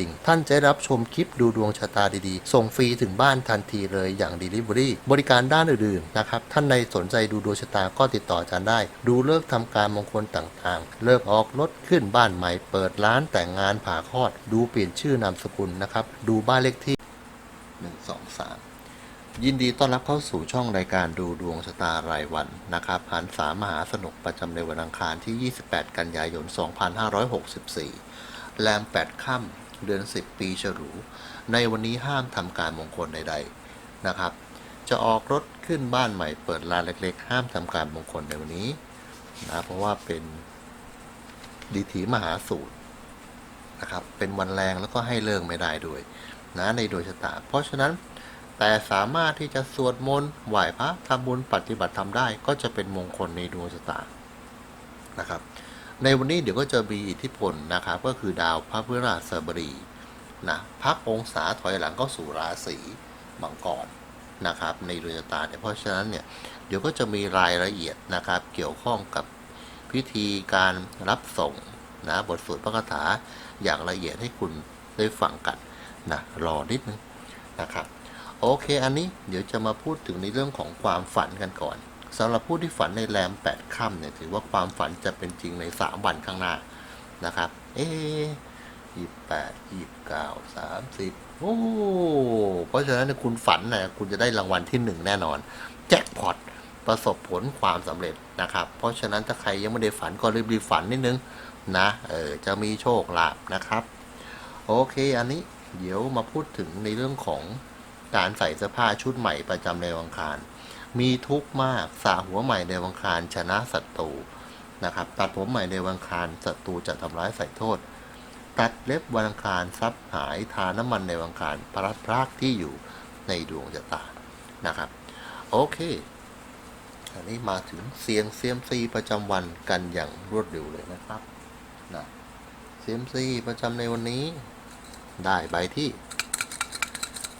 ดิ่ง ท่านจะรับชมคลิปดูดวงชะตาดีๆ ส่งฟรีถึงบ้านทันทีเลยอย่าง Delivery บริการด้านอื่นๆนะครับ ท่านใดสนใจดูดวงชะตาก็ติดต่ออาจารย์ได้ ดูเลิกษ์ทำการมงคลต่างๆ เลิกออกรถขึ้นบ้านใหม่ เปิดร้านแต่งงานผ่าคลอด ดูเปลี่ยนชื่อนามสกุลนะครับ ดูบ้านเลขที่ 1 2 3ยินดีต้อนรับเข้าสู่ช่องรายการดูดวงชะตารายวันนะครับหันสามหาสนุกประจำในวันอังคารที่ 28 กันยายน 2564 แรม 8 ค่ำ เดือน 10 ปีฉลูในวันนี้ห้ามทำการมงคลใด ๆนะครับ จะออกรถขึ้นบ้านใหม่เปิดร้านเล็ก ๆ ห้ามทำการมงคลในวันนี้นะเพราะว่าเป็นดีถีมหาสูตรนะครับเป็นวันแรงแล้วก็ให้เลิกไม่ได้ด้วยนะในดวงชะตา เพราะฉะนั้นแต่สามารถที่จะสวดมนต์ไหว้พระทำบุญปฏิบัติธรรมได้ ก็จะเป็นมงคลในดวงชะตานะครับ ในวันนี้เดี๋ยวก็จะมีอิทธิพลนะครับ ก็คือดาวพระพฤหัสบดีนะพักองศาถอยหลังก็สู่ราศีมังกรนะครับในดวงชะตาเนี่ยเพราะฉะนั้นเนี่ยเดี๋ยวก็จะมีรายละเอียดนะครับ เกี่ยวข้องกับพิธีการรับส่งนะบทสวดพระคาถาอย่างละเอียดให้คุณได้ฟังกันนะรอนิดนึงนะครับ โอเคอันนี้เดี๋ยวจะมาพูดถึงในเรื่องของความฝันกันก่อน สำหรับผู้ที่ฝันในแรม8ค่ำเนี่ยถือว่าความฝันจะเป็นจริงใน3วันข้างหน้านะครับ เอ๊ยี่แปดยี่เก้าสามสิบโอ้เพราะฉะนั้นคุณฝันนะคุณจะได้รางวัลที่หนึ่งแน่นอน แจ็คพอตประสบผลความสำเร็จนะครับ เพราะฉะนั้นถ้าใครยังไม่ได้ฝันก็รีบๆฝันนิดนึงนะเออจะมีโชคลาภนะครับ โอเคอันนี้เดี๋ยวมาพูดถึงในเรื่องของการใส่เสื้อผ้าชุดใหม่ประจำในวันอังคาร มีทุกข์มากสาหัวใหม่ในวังคารชนะศัตรูนะครับ ตัดผมใหม่ในวังคารศัตรูจะทำร้ายใส่โทษ ตัดเล็บวังคารทรัพย์หายทาน้ำมันในวังคารพลัดพรากที่อยู่ในดวงชะตานะครับ โอเค อันนี้มาถึงเสียงเซียมซีประจำวันกันอย่างรวดเร็วเลยนะครับนะเซียมซีประจำในวันนี้ได้ใบที่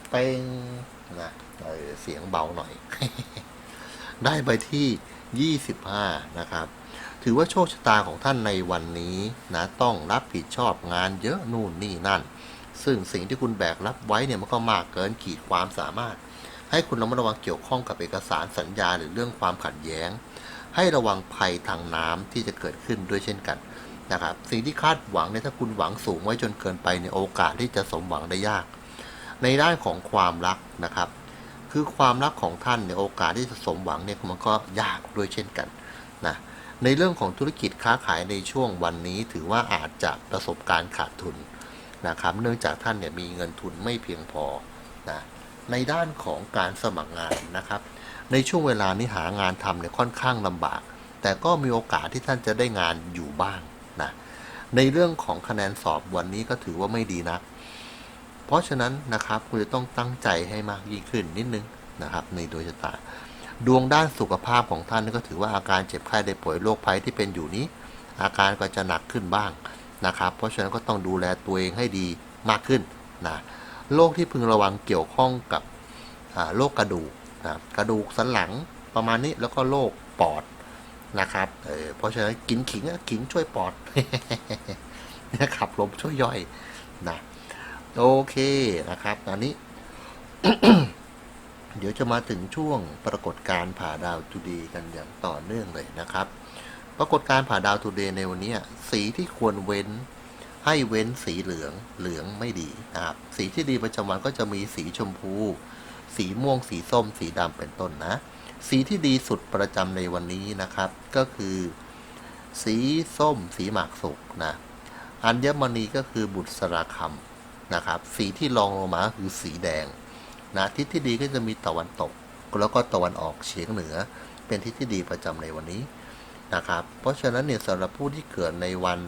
เป็งนะ เออเสียงเบาหน่อย ได้ใบที่ 25 นะครับ ถือว่าโชคชะตาของท่านในวันนี้นะต้องรับผิดชอบงานเยอะนู่นนี่นั่น ซึ่งสิ่งที่คุณแบกรับไว้เนี่ยมันก็มากเกินขีดความสามารถ ให้คุณระมัดระวังเกี่ยวข้องกับเอกสารสัญญาหรือเรื่องความขัดแย้ง ให้ระวังภัยทางน้ำที่จะเกิดขึ้นด้วยเช่นกันนะครับสิ่งที่คาดหวังเนี่ยถ้าคุณหวังสูงไว้จนเกินไปในยโอกาสที่จะสมหวังได้ยาก ในด้านของความรักนะครับ คือความรักของท่านในยโอกาสที่จะสมหวังเนี่ยมันก็ยากด้วยเช่นกันนะในเรื่องของธุรกิจค้าขายในช่วงวันนี้ถือว่าอาจจะประสบการณ์ขาดทุนนะครับ เนื่องจากท่านเนี่ยมีเงินทุนไม่เพียงพอนะในด้านของการสมัครงานนะครับ ในช่วงเวลานี้หางานทำเนี่ยค่อนข้างลำบาก แต่ก็มีโอกาสที่ท่านจะได้งานอยู่บ้างนะในเรื่องของคะแนนสอบวันนี้ก็ถือว่าไม่ดีนัก เพราะฉะนั้นนะครับคุณจะต้องตั้งใจให้มากยิ่งขึ้นนิดนึง นะครับในดวงชะตาดวงด้านสุขภาพของท่านก็ถือว่าอาการเจ็บไข้ได้ป่วยโรคภัยที่เป็นอยู่นี้ อาการก็จะหนักขึ้นบ้างนะครับ เพราะฉะนั้นก็ต้องดูแลตัวเองให้ดีมากขึ้นนะโรคที่พึงระวังเกี่ยวข้องกับโรคกระดูกนะกระดูกสันหลังประมาณนี้แล้วก็โรคปอดนะครับเออเพราะฉะนั้นกินขิงขิงช่วยปอดนี่ยขับลมช่วยย่อยนะโอเคนะครับ อันนี้ เดี๋ยวจะมาถึงช่วงปรากฏการผ่าดาวทูดย์กันอย่างต่อเนื่องเลยนะครับ ปรากฏการผ่าดาวทูเดย์ในวันนี้สีที่ควรเว้นให้เว้นสีเหลืองเหลืองไม่ดีนะครับสีที่ดีประจำวันก็จะมีสีชมพู สีม่วงสีส้ม สีดำเป็นต้นนะ สีที่ดีสุดประจำในวันนี้นะครับ ก็คือ สีส้ม สีหมากสุกนะอัญมณีก็คือบุตรสราคำนะครับ สีที่รองลงมาคือสีแดง นะทิศที่ดีก็จะมีตะวันตก แล้วก็ตะวันออกเฉียงเหนือ เป็นทิศที่ดีประจำในวันนี้นะครับ เพราะฉะนั้นเนี่ยสำหรับผู้ที่เกิดในวัน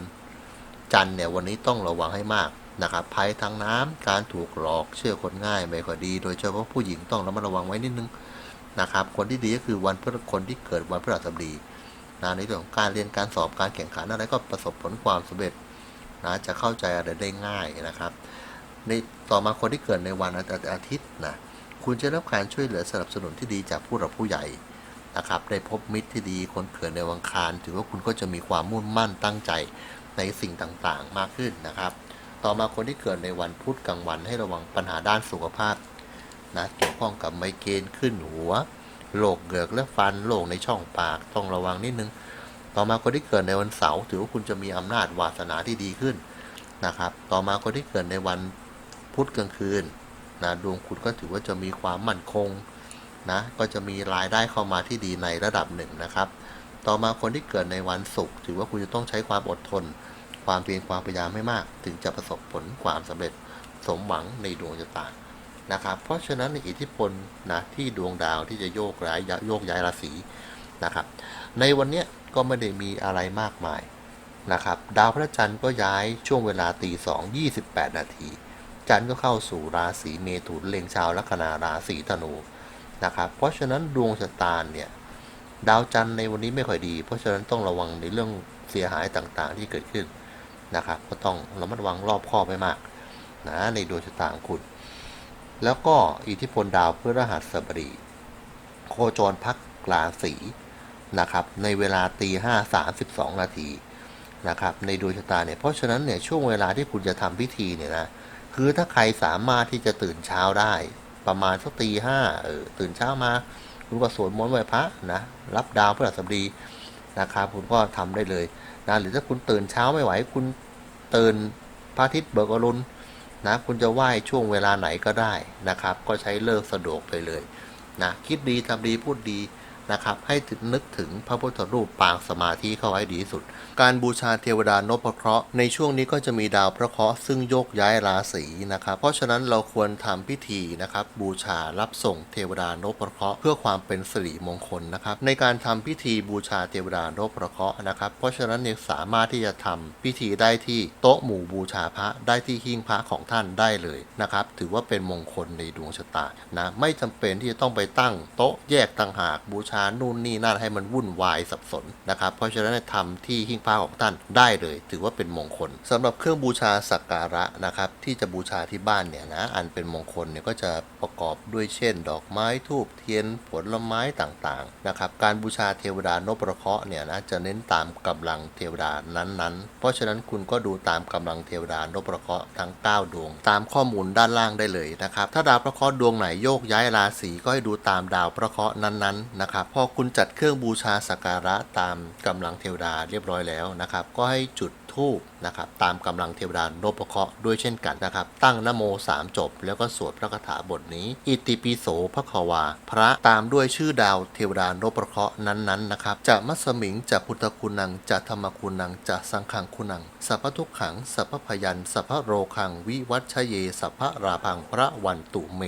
จันทร์เนี่ยวันนี้ต้องระวังให้มากนะครับภัยทางน้ำการถูกหลอกเชื่อคนง่ายไม่ค่อยดี โดยเฉพาะผู้หญิงต้องระมัดระวังไว้นิดนึงนะครับ คนที่ดีก็คือวันพฤคนที่เกิดวันพฤหัสบดีนะในเรื่องของการเรียนการสอบการแข่งขันอะไรก็ประสบผลความสำเร็จนะจะเข้าใจอะไรได้ง่ายนะครับ ในต่อมาคนที่เกิดในวันอาทิตย์นะคุณจะได้รับการช่วยเหลือสนับสนุนที่ดีจากผู้หลักผู้ใหญ่นะครับได้พบมิตรที่ดีคนเกิดในวังคารถือว่าคุณก็จะมีความมุ่งมั่นตั้งใจในสิ่งต่างๆมากขึ้นนะครับ ต่อมาคนที่เกิดในวันพุธกลางวันให้ระวังปัญหาด้านสุขภาพนะเกี่ยวข้องกับไมเกรนขึ้นหัวโรคเหงือกและฟันโรคในช่องปากต้องระวังนิดนึง ต่อมาคนที่เกิดในวันเสาร์ถือว่าคุณจะมีอำนาจวาสนาที่ดีขึ้นนะครับ ต่อมาคนที่เกิดในวัน พุธกลางคืนนะดวงคุณก็ถือว่าจะมีความมั่นคงนะก็จะมีรายได้เข้ามาที่ดีในระดับหนึ่งนะครับ ต่อมาคนที่เกิดในวันศุกร์ถือว่าคุณจะต้องใช้ความอดทน ความเพียรความพยายามไม่มาก ถึงจะประสบผลความสำเร็จสมหวังในดวงชะตานะครับ เพราะฉะนั้นในอิทธิพลนะที่ดวงดาวที่จะโยกย้ายโยกย้ายราศีนะครับ ในวันนี้ก็ไม่ได้มีอะไรมากมายนะครับ ดาวพระจันทร์ก็ย้ายช่วงเวลาตีสองยี่สิบแปดนาที จันทร์ก็เข้าสู่ราศีเมถุนเล็งชาวลัคนาราศีธนูนะครับ เพราะฉะนั้นดวงชะตาเนี่ยดาวจันทร์ในวันนี้ไม่ค่อยดี เพราะฉะนั้นต้องระวังในเรื่องเสียหายต่างๆ ที่เกิดขึ้นนะครับ ก็ต้องระมัดระวังรอบคอบไปมากนะในดวงชะตาของคุณ แล้วก็อิทธิพลดาวพฤหัสบดีโคจรพักราศีนะครับ ในเวลาตีห้าสามสิบสองนาทีนะครับในดวงชะตาเนี่ยเพราะฉะนั้นเนี่ยช่วงเวลาที่คุณจะทำพิธีเนี่ยนะ คือถ้าใครสามารถที่จะตื่นเช้าได้ ประมาณสักตีห้าเออตื่นเช้ามา คุณก็สวดมนต์ไหว้พระนะรับดาวพฤหัสบดีนะครับคุณก็ทำได้เลยนะหรือถ้าคุณตื่นเช้าไม่ไหว คุณตื่นพระอาทิตย์เบิกอรุณนะคุณจะไหว้ช่วงเวลาไหนก็ได้นะครับ ก็ใช้เลิกสะดวกไปเลยนะคิดดีทำดีพูดดี นะครับ ให้ถึงนึกถึงพระพุทธรูปปางสมาธิเข้าไว้ดีที่สุด การบูชาเทวดานพเคราะห์ในช่วงนี้ก็จะมีดาวพระเคราะห์ซึ่งโยกย้ายราศีนะครับ เพราะฉะนั้นเราควรทำพิธีนะครับ บูชารับส่งเทวดานพเคราะห์เพื่อความเป็นสิริมงคลนะครับ ในการทำพิธีบูชาเทวดานพเคราะห์นะครับ เพราะฉะนั้นเนี่ยสามารถที่จะทำพิธีได้ที่โต๊ะหมู่บูชาพระได้ที่หิ้งพระของท่านได้เลยนะครับ ถือว่าเป็นมงคลในดวงชะตานะไม่จำเป็นที่จะต้องไปตั้งโต๊ะแยกต่างหากบูชานู่นนี่นั่นให้มันวุ่นวายสับสนนะครับ เพราะฉะนั้นทำที่หิ้งพระของท่านได้เลย ถือว่าเป็นมงคลสำหรับเครื่องบูชาสักการะนะครับที่จะบูชาที่บ้านเนี่ยนะอันเป็นมงคลเนี่ยก็จะประกอบด้วยเช่น ดอกไม้ทูบเทียนผลไม้ต่างๆนะครับการบูชาเทวดานพเคราะห์เนี่ยนะจะเน้นตามกำลังเทวดานั้นๆ เพราะฉะนั้นคุณก็ดูตามกำลังเทวดานพเคราะห์ทั้ง 9 ดวง ตามข้อมูลด้านล่างได้เลยนะครับถ้าดาวพระเคราะห์ดวงไหนโยกย้ายราศีก็ให้ดูตามดาวพระเคราะห์นั้นๆนะครับพอคุณจัดเครื่องบูชาสักการะตามกำลังเทวดาเรียบร้อยแล้วนะครับ ก็ให้จุด ทูบนะครับตามกำลังเทวดานพเคราะห์ด้วยเช่นกันนะครับ ตั้งนโมสามจบ แล้วก็สวดพระคาถาบทนี้ อิติปิโสพระควา พระตามด้วยชื่อดาวเทวดานพเคราะห์นั้นๆนะครับจะมัสมิงจะพุทธคุณังจะธรรมคุณังจะสังขังคุณังสัพพทุกขังสัพพพยันสัพพโรคังวิวัชชเยสัพพราพังพระวันตุเม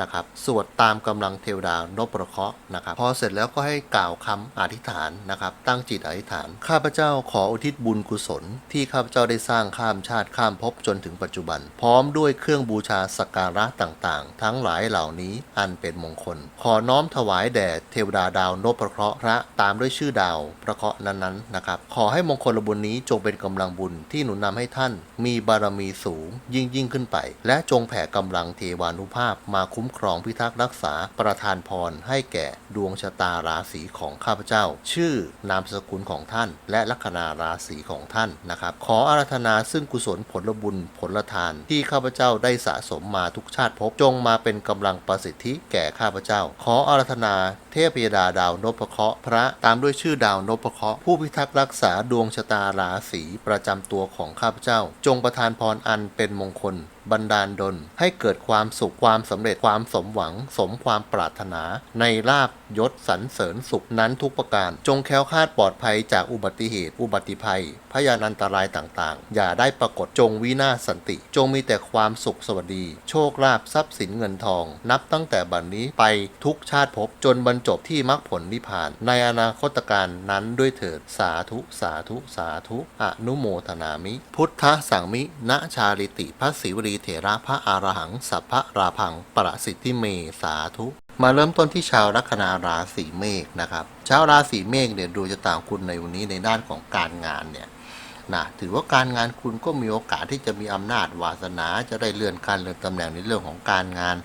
นะครับสวดตามกำลังเทวดานพเคราะห์นะครับพอเสร็จแล้วก็ให้กล่าวคำอธิษฐานนะครับตั้งจิตอธิษฐาน ข้าพเจ้าขออุทิศบุญกุศลที่ข้าพเจ้าได้สร้างข้ามชาติข้ามภพจนถึงปัจจุบัน พร้อมด้วยเครื่องบูชาสักการะต่างๆ ทั้งหลายเหล่านี้อันเป็นมงคล ขอน้อมถวายแด่เทวดาดาวนพระเคราะห์พระตามด้วยชื่อดาวพระเคราะห์นั้นๆนะครับ ขอให้มงคลบุญนี้จงเป็นกำลังบุญที่หนุนนำให้ท่าน มีบารมีสูงยิ่งยิ่งขึ้นไป และจงแผ่กำลังเทวานุภาพมาคุ้มครองพิทักษ์รักษาประทานพรให้แก่ดวงชะตาราศีของข้าพเจ้า ชื่อนามสกุลของท่าน และลัคนาราศีของท่านนะครับขออาราธนาซึ่งกุศลผลบุญผลทาน ที่ข้าพเจ้าได้สะสมมาทุกชาติภพจงมาเป็นกำลังประสิทธิแก่ข้าพเจ้า ขออาราธนา เทพยดาดาวนพเคราะห์พระตามด้วยชื่อดาวนพเคราะห์ผู้พิทักษ์รักษาดวงชะตาราศีประจำตัวของข้าพเจ้า จงประทานพรอันเป็นมงคล บันดาลดล ให้เกิดความสุขความสำเร็จความสมหวัง สมความปรารถนา ในลาบยศสรรเสริญสุขนั้นทุกประการ จงแคล้วคลาดปลอดภัยจากอุบัติเหตุ อุบัติภัย พยานอันตรายต่างๆ อย่าได้ปรากฏจงวินาศสันติ จงมีแต่ความสุขสวัสดี โชคลาภทรัพย์สินเงินทอง นับตั้งแต่บัดนนี้ไปทุกชาติภพจนบรรจบที่มรรคผลนิพพาน ในอนาคตการนั้นด้วยเถิดสาธุสาธุสาธุอนุโมทนามิ พุทธสังมิณชาลิติพระศิวรีเถระพระอรหังสัพพะราพังประสิทธิเมสาธุมาเริ่มต้นที่ชาวลัคนาราศีเมษนะครับชาวราศีเมษเนี่ยดูจะต่างคุณในวันนี้ในด้านของการงานเนี่ยนะถือว่าการงานคุณก็มีโอกาสที่จะมีอำนาจวาสนาจะได้เลื่อนการเลื่อนตำแหน่งในเรื่องของการงาน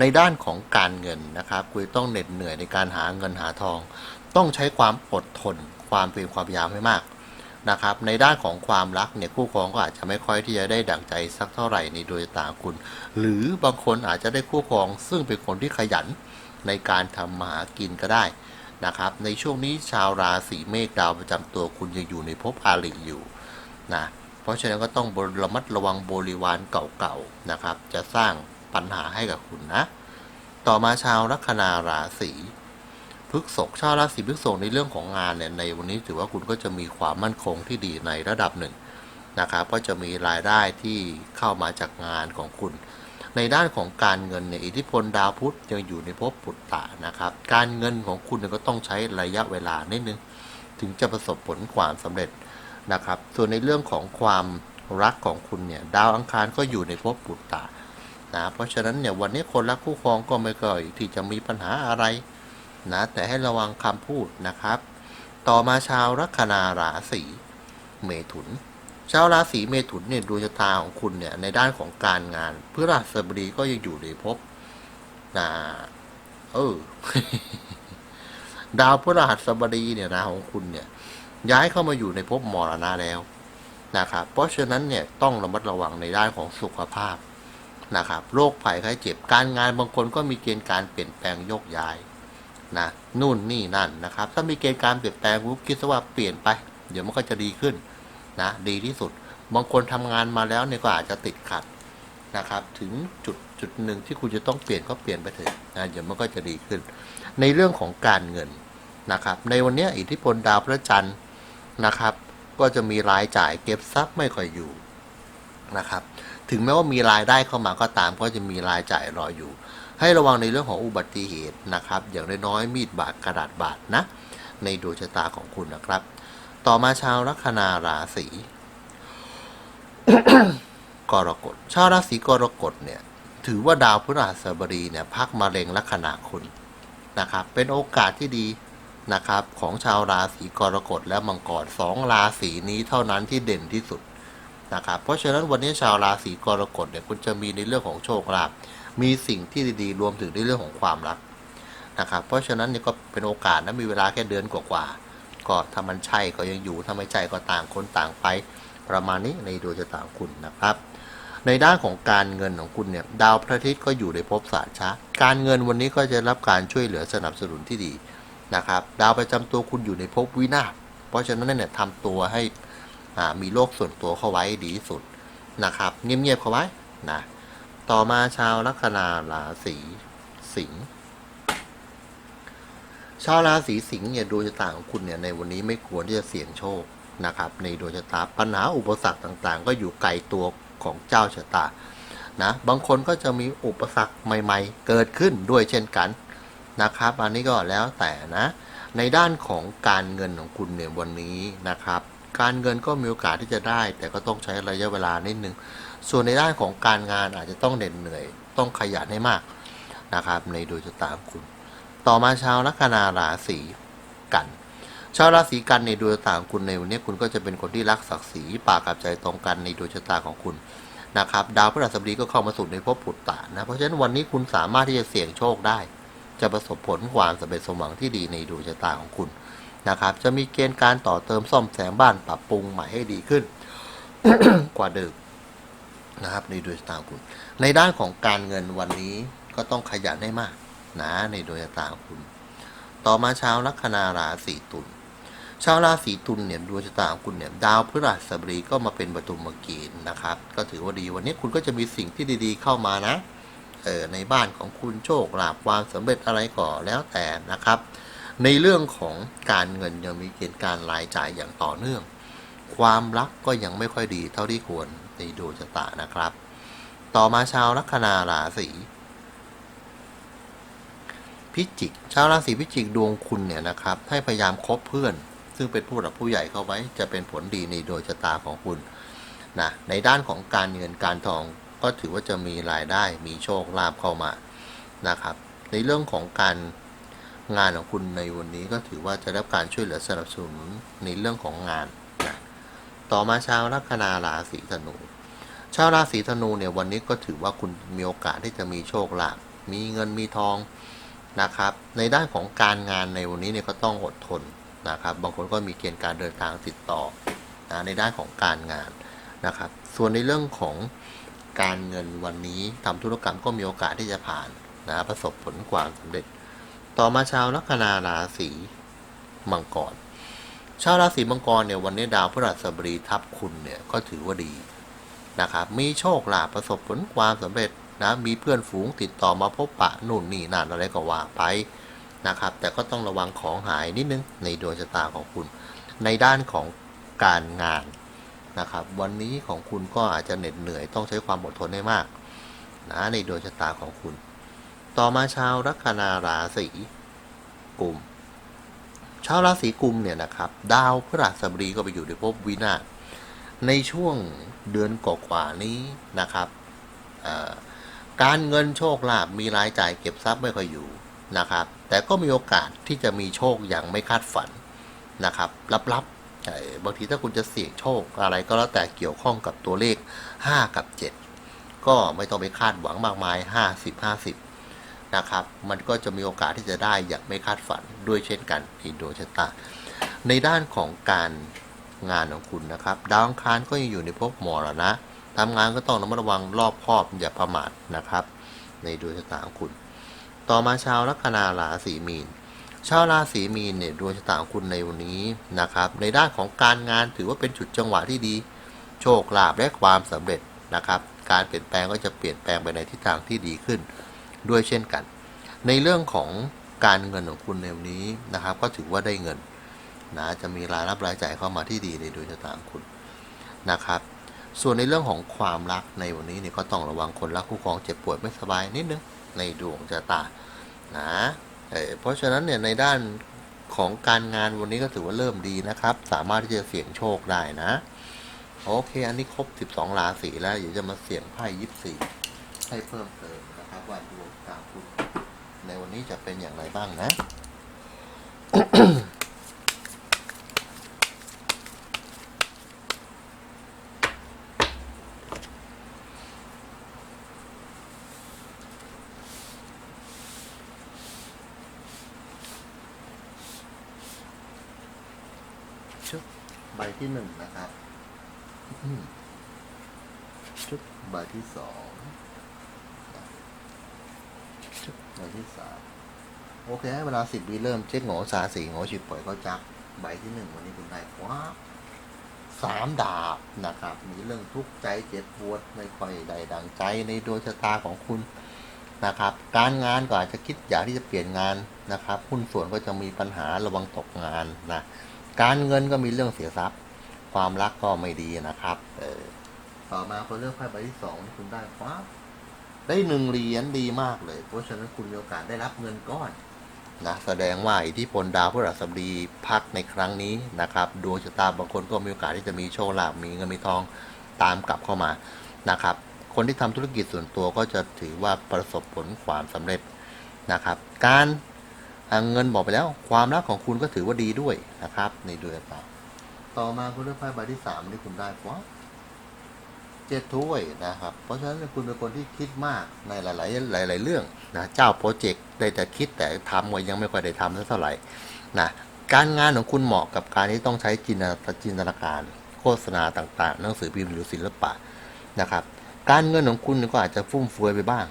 ในด้านของการเงินนะครับคุณต้องเหน็ดเหนื่อยในการหาเงินหาทอง ต้องใช้ความอดทน ความเพียรความพยายามให้มากนะครับ ในด้านของความรักเนี่ยคู่ครองก็อาจจะไม่ค่อยที่จะได้ดั่งใจสักเท่าไหร่ในโดยตาคุณ หรือบางคนอาจจะได้คู่ครอง ซึ่งเป็นคนที่ขยันในการทำมาหากินก็ได้นะครับ ในช่วงนี้ชาวราศีเมษดาวประจำตัวคุณยังอยู่ในภพอาริอยู่นะเพราะฉะนั้นก็ต้องระมัดระวังบริวารเก่าๆนะครับ จะสร้าง ปัญหาให้กับคุณนะ ต่อมาชาวลัคนาราศีพฤษภชาวราศีพฤษภในเรื่องของงานเนี่ยในวันนี้ถือว่าคุณก็จะมีความมั่นคงที่ดีในระดับหนึ่งนะครับก็จะมีรายได้ที่เข้ามาจากงานของคุณ ในด้านของการเงินเนี่ยอิทธิพลดาวพุธยังอยู่ในภพปุตตะนะครับ การเงินของคุณก็ต้องใช้ระยะเวลานิดนึงถึงจะประสบผลความสำเร็จนะครับ ส่วนในเรื่องของความรักของคุณเนี่ยดาวอังคารก็อยู่ในภพปุตตะ นะเพราะฉะนั้นเนี่ยวันนี้คนรักคู่ครองก็ไม่ก่อยที่จะมีปัญหาอะไรนะแต่ให้ระวังคำพูดนะครับ ต่อมาชาวลัคนาราศีเมถุน ชาวราศีเมถุนเนี่ยดวงชะตาของคุณเนี่ยในด้านของการงานพฤหัสบดีก็ยังอยู่ในภพนะเออดาวพฤหัสบดีเนี่ยนะของคุณเนี่ย ย้ายเข้ามาอยู่ในภพมรณะแล้วนะครับ เพราะฉะนั้นเนี่ยต้องระมัดระวังในด้านของสุขภาพ นะครับโรคภัยไข้เจ็บการงานบางคนก็มีเกณฑ์การเปลี่ยนแปลงโยกย้ายนะนู่นนี่นั่นนะครับ ถ้ามีเกณฑ์การเปลี่ยนแปลงปุ๊บคิดซะว่าเปลี่ยนไป เดี๋ยวมันก็จะดีขึ้นนะดีที่สุด บางคนทำงานมาแล้วเนี่ยก็อาจจะติดขัดนะครับ ถึงจุดจุดหนึ่งที่คุณจะต้องเปลี่ยนก็เปลี่ยนไปเถอะนะเดี๋ยวมันก็จะดีขึ้น ในเรื่องของการเงินนะครับ ในวันนี้อิทธิพลดาวพระจันทร์นะครับ ก็จะมีรายจ่ายเก็บทรัพย์ไม่ค่อยอยู่นะครับ ถึงแม้ว่ามีรายได้เข้ามาก็ตาม ก็จะมีรายจ่ายรออยู่ ให้ระวังในเรื่องของอุบัติเหตุนะครับ อย่างน้อยๆมีดบาดกระดาษบาดนะ ในดวงชะตาของคุณนะครับ ต่อมาชาวลัคนาราศีกรกฎชาวราศีกรกฎเนี่ยถือว่าดาวพฤหัสบดีเนี่ยพักมาเร็งลัคนาคุณนะครับ เป็นโอกาสที่ดีนะครับ ของชาวราศีกรกฎและมังกรสองราศีนี้เท่านั้นที่เด่นที่สุด นะครับเพราะฉะนั้นวันนี้ชาวราศีกรกฎเนี่ยคุณจะมีในเรื่องของโชคลาภมีสิ่งที่ดีๆ รวมถึงในเรื่องของความรักนะครับเพราะฉะนั้นเนี่ยก็เป็นโอกาสนะมีเวลาแค่เดือนกว่าๆก็ถ้ามันใช่ก็ยังอยู่ถ้าไม่ใช่ก็ต่างคนต่างไป ประมาณนี้ในดวงชะตาคุณนะครับ ในด้านของการเงินของคุณเนี่ยดาวพระอาทิตย์ก็อยู่ในภพศาสตร์ชะการเงินวันนี้ก็จะรับการช่วยเหลือสนับสนุนที่ดีนะครับ ดาวประจำตัวคุณอยู่ในภพวินาศเพราะฉะนั้นเนี่ยทำตัวให้ มีโลกส่วนตัวเข้าไว้ดีสุดนะครับ เงียบๆเข้าไว้นะต่อมาชาวลัคนาราศีสิงห์ชาวราศีสิงห์เนี่ยดวงชะตาของคุณเนี่ยในวันนี้ไม่ควรที่จะเสี่ยงโชคนะครับ ในดวงชะตาปัญหาอุปสรรคต่างๆ ก็อยู่ไกลตัวของเจ้าชะตานะบางคนก็จะมีอุปสรรคใหม่ ๆ เกิดขึ้นด้วยเช่นกันนะครับ อันนี้ก็แล้วแต่นะ ในด้านของการเงินของคุณเนี่ยวันนี้นะครับ การเงินก็มีโอกาสที่จะได้ แต่ก็ต้องใช้ระยะเวลานิดนึง ส่วนในด้านของการงานอาจจะต้องเหน็ดเหนื่อย ต้องขยันให้มากนะครับ ในดวงชะตาของคุณ ต่อมาชาวลัคนาราศีกัน ชาวราศีกันในดวงชะตาของคุณในวันนี้คุณก็จะเป็นคนที่รักศักดิ์ศรีปากกับใจตรงกันในดวงชะตาของคุณนะครับดาวพฤหัสบดีก็เข้ามาสู่ในภพปุตตะนะเพราะฉะนั้นวันนี้คุณสามารถที่จะเสี่ยงโชคได้ จะประสบผลความสำเร็จสมหวังที่ดีในดวงชะตาของคุณ นะครับ จะมีเกณฑ์การต่อเติมซ่อมแซมบ้านปรับปรุงใหม่ให้ดีขึ้น กว่าเดิมนะครับในดวงชะตาคุณ ในด้านของการเงินวันนี้ก็ต้องขยันให้มากนะในดวงชะตาคุณ ต่อมาชาวลัคนาราศีตุลชาวราศีตุลเนี่ยดวงชะตาของคุณเนี่ยดาวพฤหัสบดีก็มาเป็นประตูมเกณฑ์นะครับ ก็ถือว่าดีวันนี้คุณก็จะมีสิ่งที่ดีๆเข้ามานะเออในบ้านของคุณโชคลาภความสำเร็จอะไรก็แล้วแต่นะครับ ในเรื่องของการเงินยังมีเกณฑ์การรายจ่ายอย่างต่อเนื่อง ความรักก็ยังไม่ค่อยดีเท่าที่ควรในดวงชะตานะครับ ต่อมาชาวลัคนาราศีพิจิก ชาวราศีพิจิกดวงคุณเนี่ยนะครับ ให้พยายามคบเพื่อน ซึ่งเป็นผู้หลักผู้ใหญ่เข้าไว้ จะเป็นผลดีในโดยชะตาของคุณนะในด้านของการเงินการทองก็ถือว่าจะมีรายได้มีโชคลาภเข้ามานะครับ ในเรื่องของการ งานของคุณในวันนี้ก็ถือว่าจะได้รับการช่วยเหลือสนับสนุนในเรื่องของงานนะต่อมาชาวลัคนาราศีธนู ชาวราศีธนูเนี่ยวันนี้ก็ถือว่าคุณมีโอกาสที่จะมีโชคลาภมีเงินมีทองนะครับ ในด้านของการงานในวันนี้เนี่ยก็ต้องอดทนนะครับ บางคนก็มีเกณฑ์การเดินทางติดต่อนะในด้านของการงานนะครับ ส่วนในเรื่องของการเงินวันนี้ทำธุรกรรมก็มีโอกาสที่จะผ่านนะประสบผลความสำเร็จ ต่อมาชาวลัคนาราศีมังกร ชาวราศีมังกรเนี่ยวันนี้ดาวพฤหัสบดีทับคุณเนี่ยก็ถือว่าดีนะครับมีโชคลาภประสบผลความสำเร็จนะมีเพื่อนฝูงติดต่อมาพบปะนู่นนี่นั่นอะไรก็ว่าไปนะครับ แต่ก็ต้องระวังของหายนิดนึงในดวงชะตาของคุณ ในด้านของการงานนะครับ วันนี้ของคุณก็อาจจะเหน็ดเหนื่อยต้องใช้ความอดทนให้มากนะในดวงชะตาของคุณ ต่อมาชาวลัคนาราศีกุมชาวราศีกุมเนี่ยนะครับ ดาวพฤหัสบดีก็ไปอยู่ในภพวินาศในช่วงเดือนกว่าๆนี้นะครับการเงินโชคลาภมีรายจ่ายเก็บทรัพย์ไม่ค่อยอยู่นะครับ แต่ก็มีโอกาสที่จะมีโชคอย่างไม่คาดฝันนะครับลับๆบางทีถ้าคุณจะเสี่ยงโชคอะไรก็แล้วแต่เกี่ยวข้องกับตัวเลข 5 กับ 7 ก็ไม่ต้องไปคาดหวังมากมาย 50 50 นะครับ มันก็จะมีโอกาสที่จะได้อย่างไม่คาดฝันด้วยเช่นกันในดวงชะตา ในด้านของการงานของคุณนะครับ ดาวอังคารก็ยังอยู่ในภพมรณะทำงานก็ต้องระมัดระวังรอบคอบอย่าประมาทนะครับ ในดวงชะตาของคุณ ต่อมาชาวลัคนาราศีมีนชาวราศีมีนเนี่ยดวงชะตาของคุณในวันนี้นะครับ ในด้านของการงานถือว่าเป็นจุดจังหวะที่ดี โชคลาภและความสำเร็จนะครับ การเปลี่ยนแปลงก็จะเปลี่ยนแปลงไปในทิศทางที่ดีขึ้น ด้วยเช่นกัน ในเรื่องของการเงินของคุณในวันนี้นะครับ ก็ถือว่าได้เงินนะจะมีรายรับรายจ่ายเข้ามาที่ดีในดวงชะตาของคุณนะครับ ส่วนในเรื่องของความรักในวันนี้เนี่ยก็ต้องระวังคนรักคู่ครองเจ็บป่วยไม่สบายนิดนึงในดวงชะตานะเอ่อเพราะฉะนั้นเนี่ยในด้านของการงานวันนี้ก็ถือว่าเริ่มดีนะครับ สามารถที่จะเสี่ยงโชคได้นะ โอเค อันนี้ครบ 12 ราศีแล้วเดี๋ยวจะมาเสี่ยงไพ่ยิปซีให้เพิ่มเติมนะครับ ว่าดวงชะตาคุณ ในวันนี้จะเป็นอย่างไรบ้างนะชุดใบที่หนึ่งนะครับอืมชุดใบที่สองชุด ใบที่สามโอเค เวลาสิบวิเริ่มเช็คโง่สาสีโง่ฉิบปล่อยเขาจักใบที่หนึ่งวันนี้คุณได้ว้าสามดาบนะครับ มีเรื่องทุกข์ใจเจ็บปวดไม่ค่อยได้ดังใจในดวงชะตาของคุณนะครับ การงานก็อาจจะคิดอยากที่จะเปลี่ยนงานนะครับหุ้นส่วนก็จะมีปัญหาระวังตกงานนะการเงินก็มีเรื่องเสียทรัพย์ ความรักก็ไม่ดีนะครับ เออต่อมาคนเลือกไพ่ใบที่สองที่คุณได้ฟ้า ได้หนึ่งเหรียญดีมากเลย เพราะฉะนั้นคุณมีโอกาสได้รับเงินก้อนนะแสดงว่าอิทธิพลดาวพฤหัสบดีพักในครั้งนี้นะครับดวงชะตาบางคนก็มีโอกาสที่จะมีโชคลาภมีเงินมีทองตามกลับเข้ามานะครับ คนที่ทำธุรกิจส่วนตัวก็จะถือว่าประสบผลความสำเร็จนะครับ การเงินบอกไปแล้วความรักของคุณก็ถือว่าดีด้วยนะครับในเดือนต่อต่อมาคุณเลือกไพ่ใบที่สามที่คุณได้ฟ้า เจ็ดถ้วยนะครับ เพราะฉะนั้นคุณเป็นคนที่คิดมากในหลาย ๆ หลาย ๆ เรื่องนะเจ้าโปรเจกต์ได้แต่คิดแต่ทำก็ยังไม่ค่อยได้ทำสักเท่าไหร่นะการงานของคุณเหมาะกับการที่ต้องใช้จินจินตนาการ โฆษณาต่าง ๆ หนังสือพิมพ์หรือศิลปะนะครับ การเงินของคุณก็อาจจะฟุ่มเฟือยไปบ้าง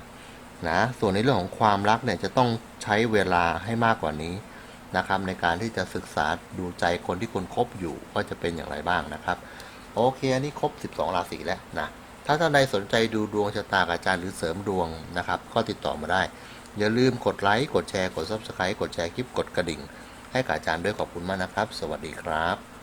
นะส่วนในเรื่องของความรักเนี่ยจะต้องใช้เวลาให้มากกว่านี้นะครับในการที่จะศึกษาดูใจคนที่คุณคบอยู่ว่าจะเป็นอย่างไรบ้างนะครับ โอเค อันนี้ครบ 12 ราศีแล้วนะ ถ้าท่านใดสนใจดูดวงชะตากับอาจารย์หรือเสริมดวงนะครับ ก็ติดต่อมาได้ อย่าลืมกดไลค์ กดแชร์ กด Subscribe กดแชร์คลิป กดกระดิ่ง ให้กับอาจารย์ด้วยขอบคุณมากนะครับ สวัสดีครับ